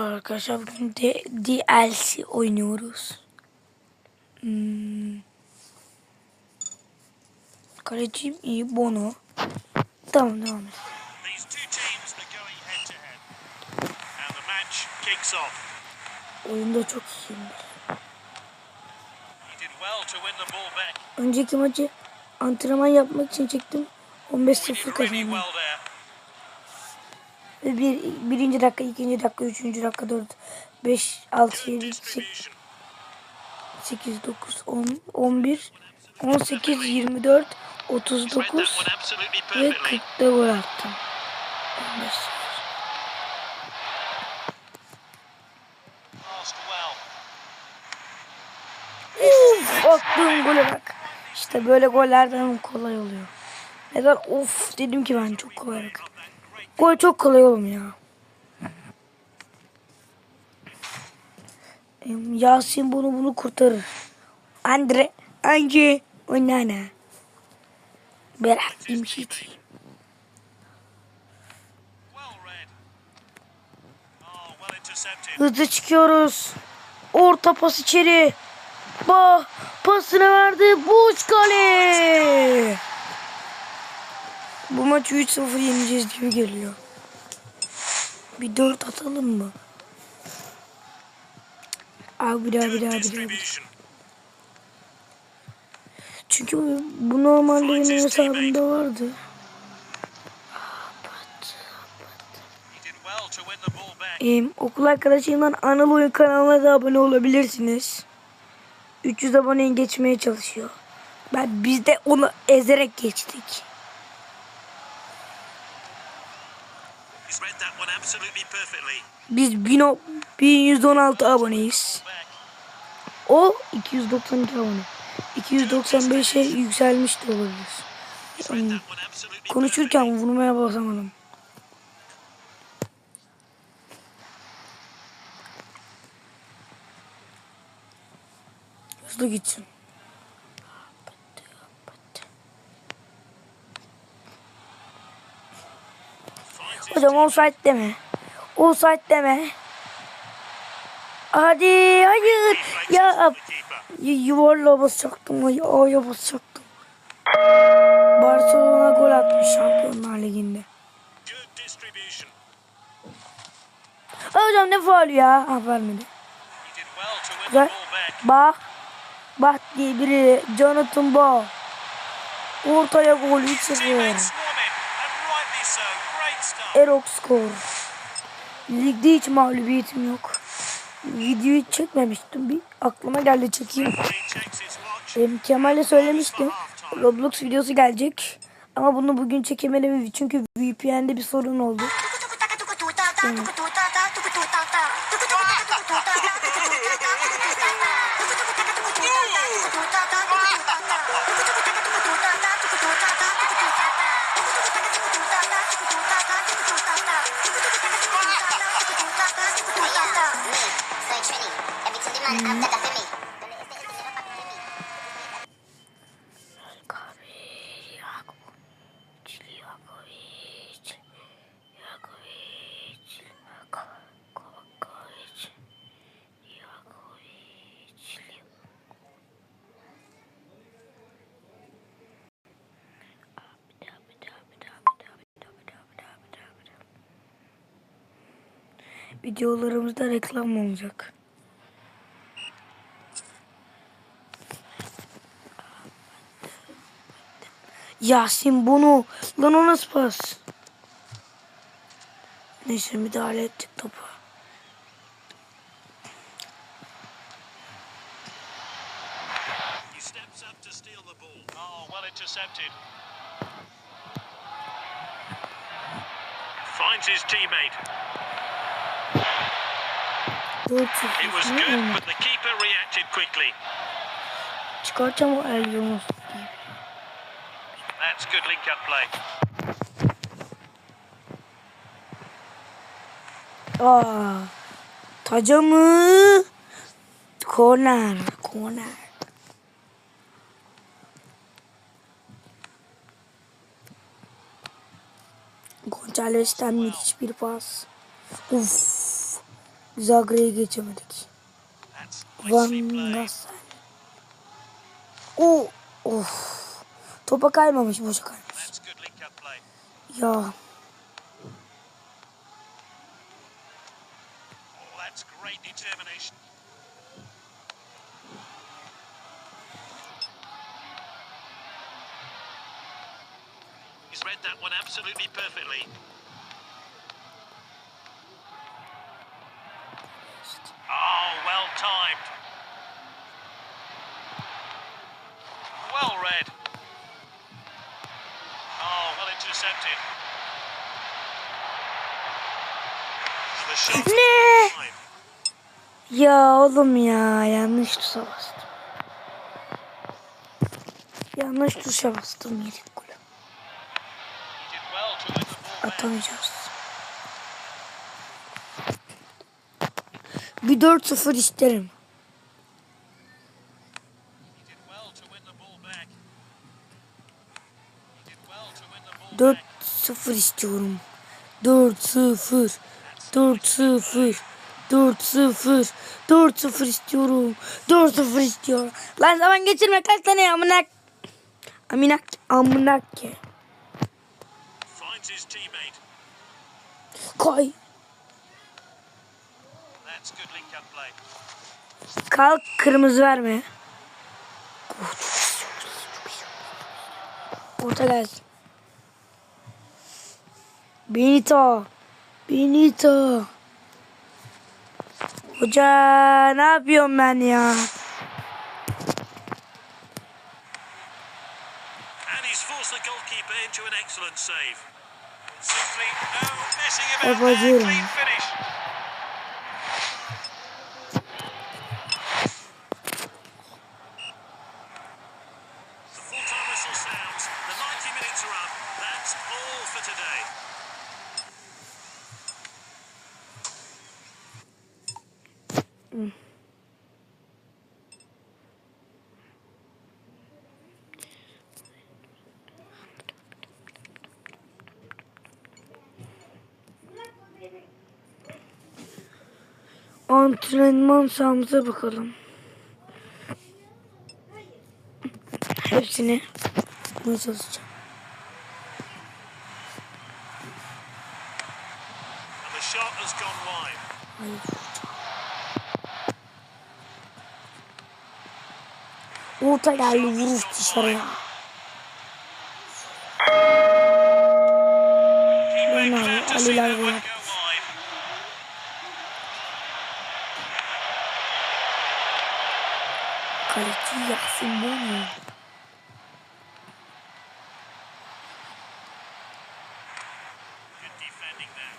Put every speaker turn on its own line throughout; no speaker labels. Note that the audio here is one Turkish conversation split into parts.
Arkadaşlar bugün de DLC oynuyoruz. Hmm. Kalecim iyi Bono. Tamam devam et. Oyunda çok iyiyim. Önceki maçı antrenman yapmak için çektim. 15-0
Did really
kazandım. Bir, birinci dakika, ikinci dakika, üçüncü dakika, dört, beş, altı, yedi, sekiz. 8, 9, 10, 11, 18, 24,
Read
39
that one absolutely
ve. 40'da gol attım. 15.
Passed well.
Uf, attığım gole bak. İşte böyle goller benim kolay oluyor. Neden of dedim ki ben çok kolay bak. Gol çok kolay oğlum ya. Yasin bunu bunu kurtarır. Andre, Ange, Onana. Berat, imşit.
Well read. Well intercepted.
Hızlı çıkıyoruz. Orta pas içeri. Bah, pasını verdi. Buç kale. Bu maç 3-0 yeneceğiz gibi geliyor. Bir 4 atalım mı? Abi bir daha bir daha bir daha. bir. Çünkü bu- normalde benim hesabımda vardı. Em, okul arkadaşımdan Anıl Oyun kanalına da abone olabilirsiniz. 300 aboneyi geçmeye çalışıyor. Ben biz de onu ezerek geçtik. Biz 1000 o- 1116 aboneyiz. O 292 abone. 295'e yükselmiş de olabilir.
Absolutely
Konuşurken vurmaya basamadım. Hızlı gitsin. Hocam offside deme. Offside deme. Hadi hayır. Ya
the keeper.
y- yuvarlığa basacaktım. Ay, A'ya basacaktım. Barcelona gol atmış Şampiyonlar Ligi'nde. Hocam ne faul ya? Ha vermedi. Güzel. Bak. Bak diye biri. Jonathan Ball. Ortaya gol 3-0. Erok skor. Ligde hiç mağlubiyetim yok. Videoyu çekmemiştim. Bir aklıma geldi çekeyim. Benim Kemal'e söylemiştim. Roblox videosu gelecek. Ama bunu bugün çekemedim çünkü VPN'de bir sorun oldu.
Soy
Videolarımızda reklam olacak. Yasin bunu. Lan o nasıl pas? Neyse müdahale ettik topa.
Oh. Finds his teammate. It was good, but the keeper reacted quickly.
Çıkartacağım o el Yunus.
That's good link-up play.
Aa, taca mı? Korner. Korner. Gonçales'ten müthiş bir pas. Uf. Zagre'yi geçemedik. Van. Gassel. O of. Topa kaymamış, boşa kaymış. Ya
intercepted.
Ne? Ya oğlum ya yanlış tuşa bastım. Yanlış tuşa bastım yedik golü. Atamayacağız. Bir 4-0 isterim. 4-0 istiyorum. 4-0. 4-0. 4-0. 4-0 istiyorum. 4-0 istiyorum. Lan zaman geçirme kaç tane amınak. Aminak. Amınak
teammate.
Koy. Kalk kırmızı verme. Orta gelsin. Benito. Benito. Hoca ne yapıyorum ben ya?
And he's forced the goalkeeper into an excellent save. Simply no messing about there.
Babacığım.
Clean finish. The full-time whistle sounds. The 90 minutes are up. That's all for today.
Antrenman sahamıza bakalım. Hepsini bunu çalışacağım.
And the shot has gone wide.
Hayır. Orta geldi vuruş dışarıya.
Keeper
no,
glad to
Ali
see that
Largo
one
yaptı.
go wide.
Kaleci Yasin Bono.
Good defending there.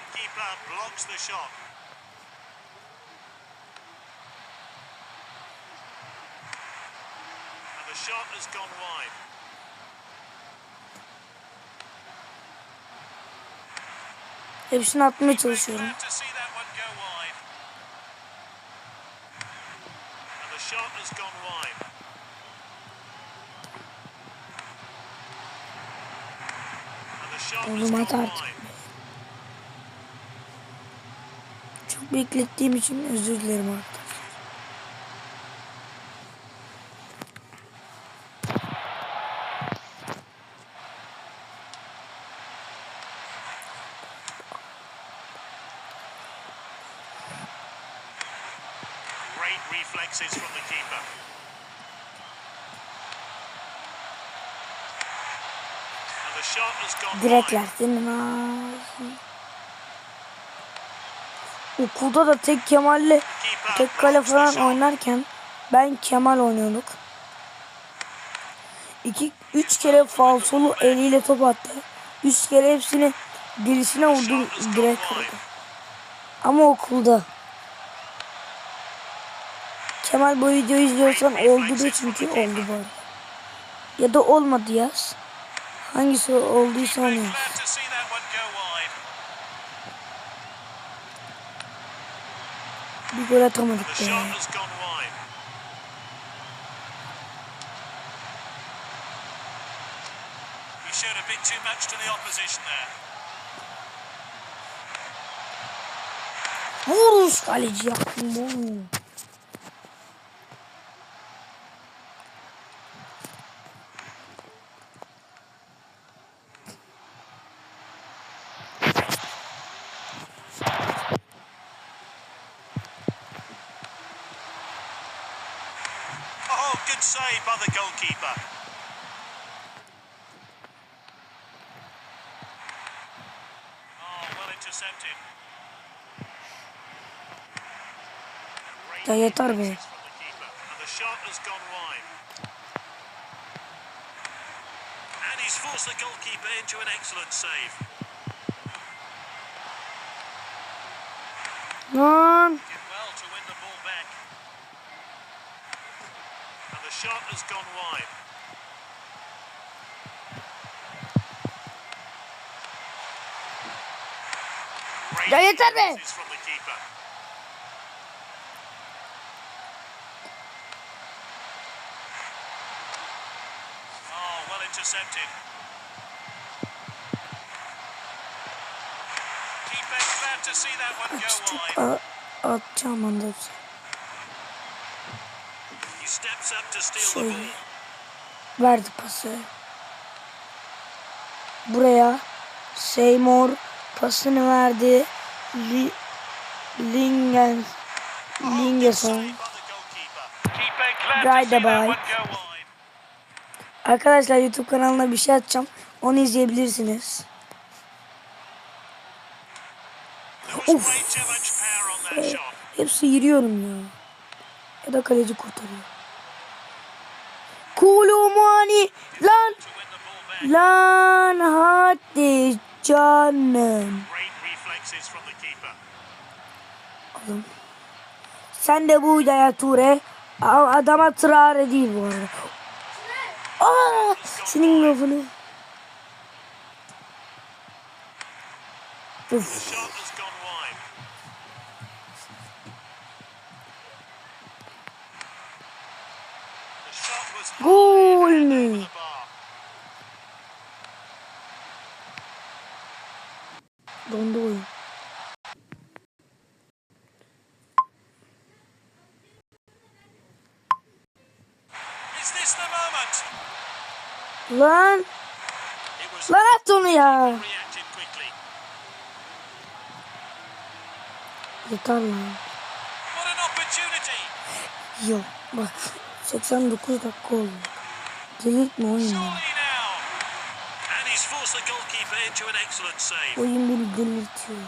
The keeper blocks the shot. And the shot has gone wide.
Hepsini atmaya çalışıyorum. Oğlum at artık. Çok beklettiğim için özür dilerim arkadaşlar.
Great reflexes from the keeper. And the shot has gone
Direkler senin ağzın. Okulda da tek Kemal'le tek kale falan oynarken ben Kemal oynuyorduk. İki, üç kere falsolu eliyle top attı. Üç kere hepsini dilisine vurdu direkt kırdı. Ama okulda. Kemal bu videoyu izliyorsan oldu de çünkü oldu bu arada. Ya da olmadı yaz. Hangisi olduysa onu. Bir gol atamadık be. Vurun kaleci yaptım.
Vurun. Save by the goalkeeper. Oh, well intercepted. Great
yeter be.
reflexes from the keeper, And the shot has gone wide. And he's forced the goalkeeper into an excellent save.
Lan.
Did well to win the ball back. And the shot has gone wide. Great
Ya yeter be.
reflexes from the keeper. Oh, well intercepted. Keeper glad to see that one go wide.
A atacağım Şöyle.
ball.
Verdi pası. Buraya Seymour pasını verdi. Li, Lingen Lingeson.
Wide.
Arkadaşlar YouTube kanalına bir şey atacağım. Onu izleyebilirsiniz. Of.
shot.
Hepsi yürüyorum ya. Ya da kaleci kurtarıyor. Kulumani lan lan hadi canım.
Keeper.
Sen de bu Yaya Ture. Adama Traore değil bu arada. Aa, senin lafını. Uf.
shot has gone wide. The shot was
Gol mü? Dondu oyun. Lan lan at onu ya. Yeter lan. Yok bak 89 dakika oldu. Delirtme oyun beni. Oyun beni delirtiyor.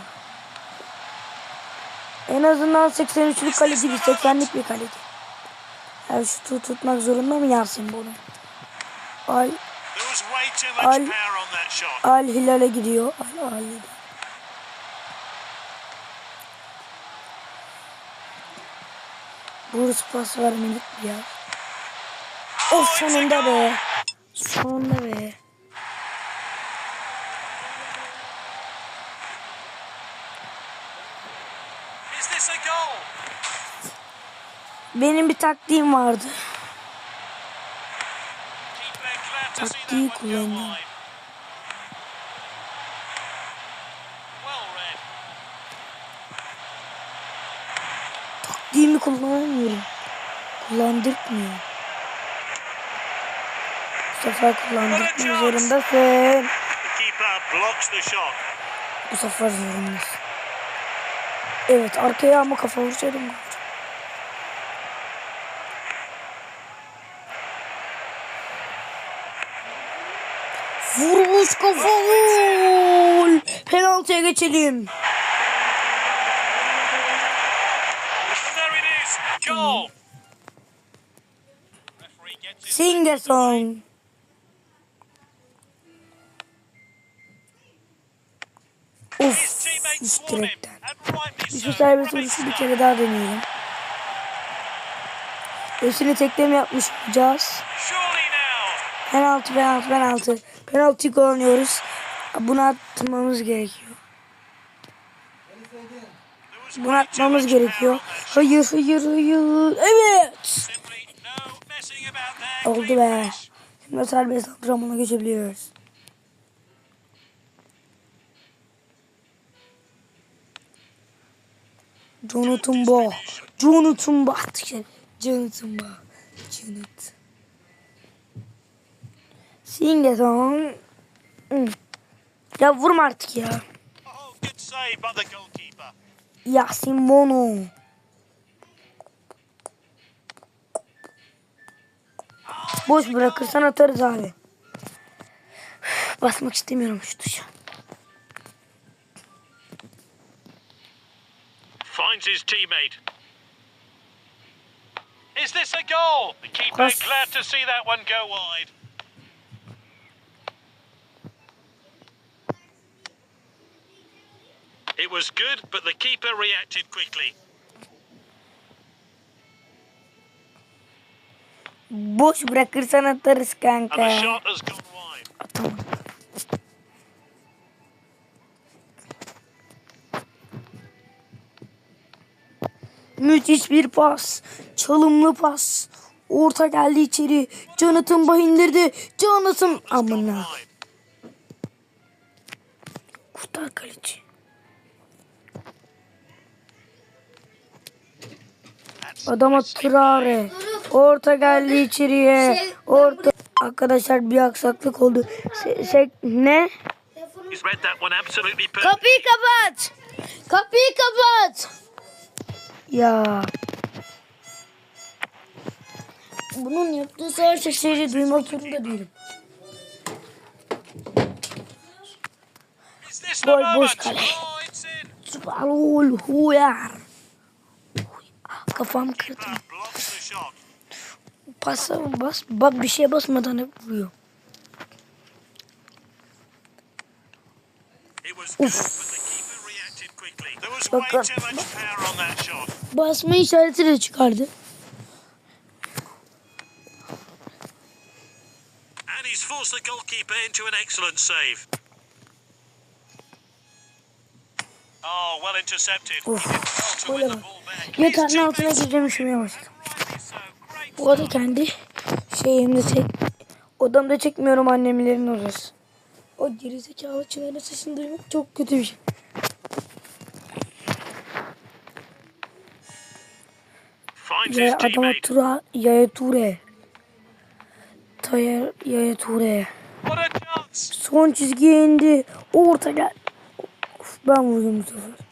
En azından 83'lük kaleci bir 80'lik bir kaleci. Her şutu tutmak zorunda mı Yasin bunu? Al, Al-. Al Hilal'e gidiyor. Al Al Hilal. Burası pas vermedik ya. Of sonunda be. Sonunda be. Benim bir taktiğim vardı. Taktiği kullandım. Taktiğimi kullanamıyorum. Kullandırtmıyor. Bu sefer.
The the shot.
Bu sefer zorundasın. Evet arkaya ama kafa gol. Vurmuş kafa gol. Penaltıya geçelim.
And there it
direkten.
So.
serbest vuruşu bir kere daha deneyelim. Hepsini tekleme yapmış olacağız. Penaltı, penaltı, penaltı. Penaltıyı kullanıyoruz. Bunu atmamız gerekiyor. Bunu atmamız gerekiyor. Hayır, hayır, hayır. Evet. Oldu be. Şimdi serbest antrenmana geçebiliyoruz. Jonathan Bah. Jonathan Bah. Jonathan Bah. Jonathan. Singeson. Hmm. Ya vurma artık ya.
Oh.
Yasin Bono. Boş bırakırsan atarız abi. Basmak istemiyorum şu tuşa.
Finds his teammate. Is this a goal? The keeper
Cross.
glad to see that one go wide. It was good, but the keeper reacted quickly.
Boş bırakırsan atarız
And the shot has gone wide.
Müthiş bir pas. Çalımlı pas. Orta geldi içeri. Jonathan Bah indirdi. Jonathan amına. Kurtar kaleci. Adama Traore. Orta geldi içeriye. Orta. Arkadaşlar bir aksaklık oldu. Se, se- ne?
Kapıyı kapat. Kapıyı kapat.
Ya. Bunun yaptığı sağ sesleri duymak zorunda değilim. Gol, boş kale. Süperol huyar. Kafam
shot.
Pasa bas, bak bir şeye basmadan hep vuruyor.
Was
Bakın.
way
Basma işareti de çıkardı.
And he's forced the goalkeeper into an excellent save. Oh, well intercepted.
Of.
Ball back.
Yatağın altına gireceğim üşümeye başladım. Bu arada kendi şeyimde çek... Odamda çekmiyorum annemlerin orası. O gerizekalı Çınar'ın sesini duymak çok kötü bir şey.
His
adama. Tura, Yaya Ture. Tayer, Yaya Ture. Son çizgiye indi. Orta gel. Of, ben vurdum bu sefer.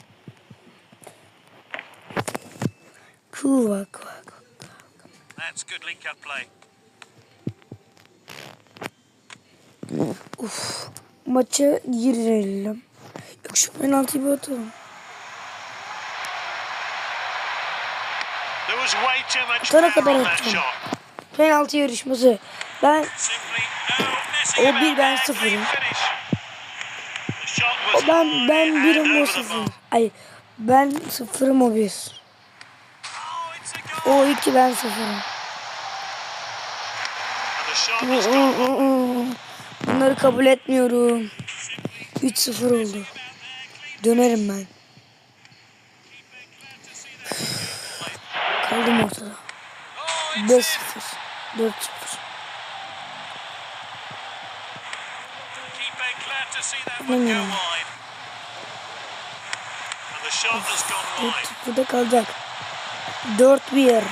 Kıvak kıvak.
That's good link-up play.
Uf. Maça girelim. Yok şu penaltıyı bir atalım. Kadar
on that
atacağım. Penaltı yarışması. Ben O bir, ben sıfırım. O ben ben birim o sıfır. Ay ben sıfırım o bir.
Oh.
O iki ben sıfırım. Bunları kabul etmiyorum. 3-0 oldu. Dönerim ben. Kaldım ortada. 5-0. 4-0.
Keeper glad to see that one go
Hmm.
wide. And has gone wide.
4-0'da kalacak. 4-1.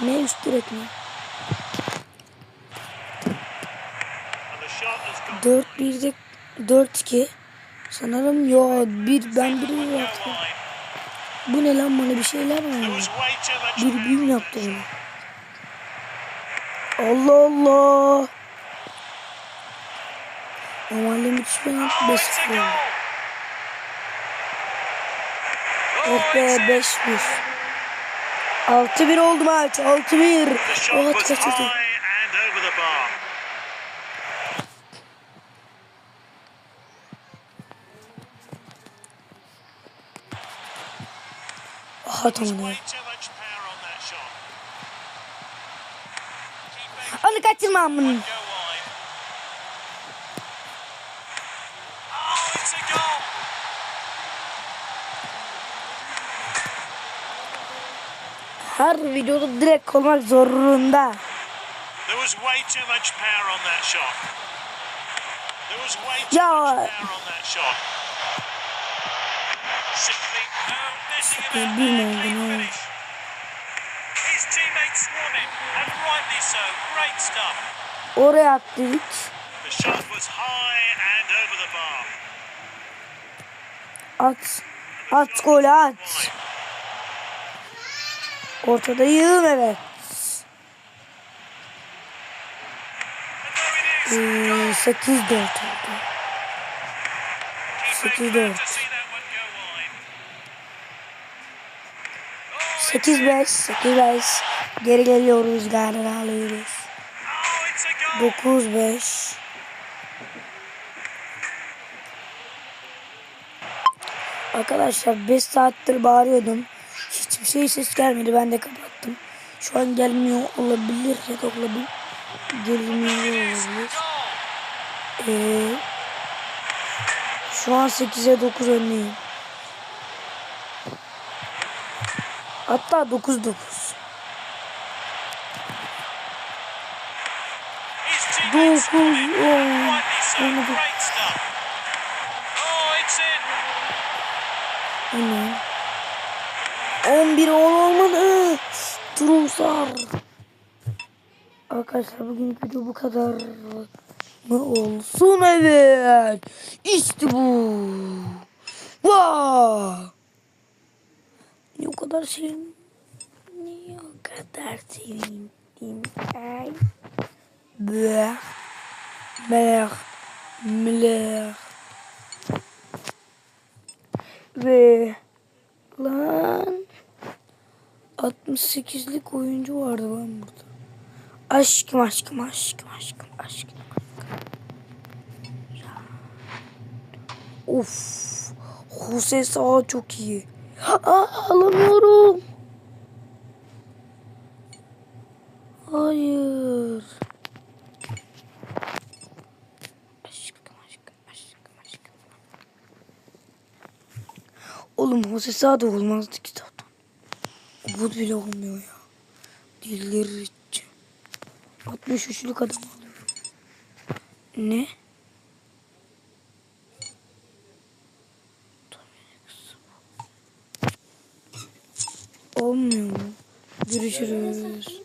Ne üst direk mi?
And the shot has gone
4-1'de 4-2. Sanırım yo bir ben bir yaptım. Bu ne lan bana bir şeyler mi Bir
on
yaptı. Allah Allah. Normalde müthiş penaltı
Oh,
5
it's a
0
goal.
oldu.
Oh,
Oh be
in.
5 1. 6 1 oldu maç. 6 1.
The shot
Evet
was
kaçırdı.
high and over the bar.
Aha
There was
tamam ya.
way too much power on shot. Keeper
Onu kaçırma
wide. Oh.
Her videoda direkt olmak zorunda. Ya
Sıkıyor bir ne oldu?
Oraya
attık.
At. At gol at. Ortadayım evet. Ee, 8-4 oldu.
8-4.
8-5. 8-5. Geri geliyoruz galiba alıyoruz.
Oh, it's a goal.
9-5. Arkadaşlar 5 saattir bağırıyordum. Hiçbir şey ses gelmedi. Ben de kapattım. Şu an gelmiyor olabilir ya da olabilir. Gelmiyor olabilir. Ee, şu an 8'e 9 önleyim. Hatta 9-9.
His teammates
Dokuz,
swarm him,
on,
and rightly so.
on.
Great it's in.
Onu. 11 10 olmadı. Trumsar. Arkadaşlar bugün video bu kadar mı olsun evet. İşte bu. Wow. O kadar sevin. Ne o kadar sevindim. Ay. Bleh. Bleh. Bleh. Ve lan 68'lik oyuncu vardı lan burada. Aşkım aşkım aşkım aşkım aşkım. Of. Jose Sağ çok iyi. Aa, alamıyorum. Hayır. Aşkım aşkım aşkım aşkım. Oğlum Jose Sağ da olmazdı ki zaten. Bile olmuyor ya. Delireceğim. 63'lük adam alıyorum. Ne? Olmuyor mu? Görüşürüz.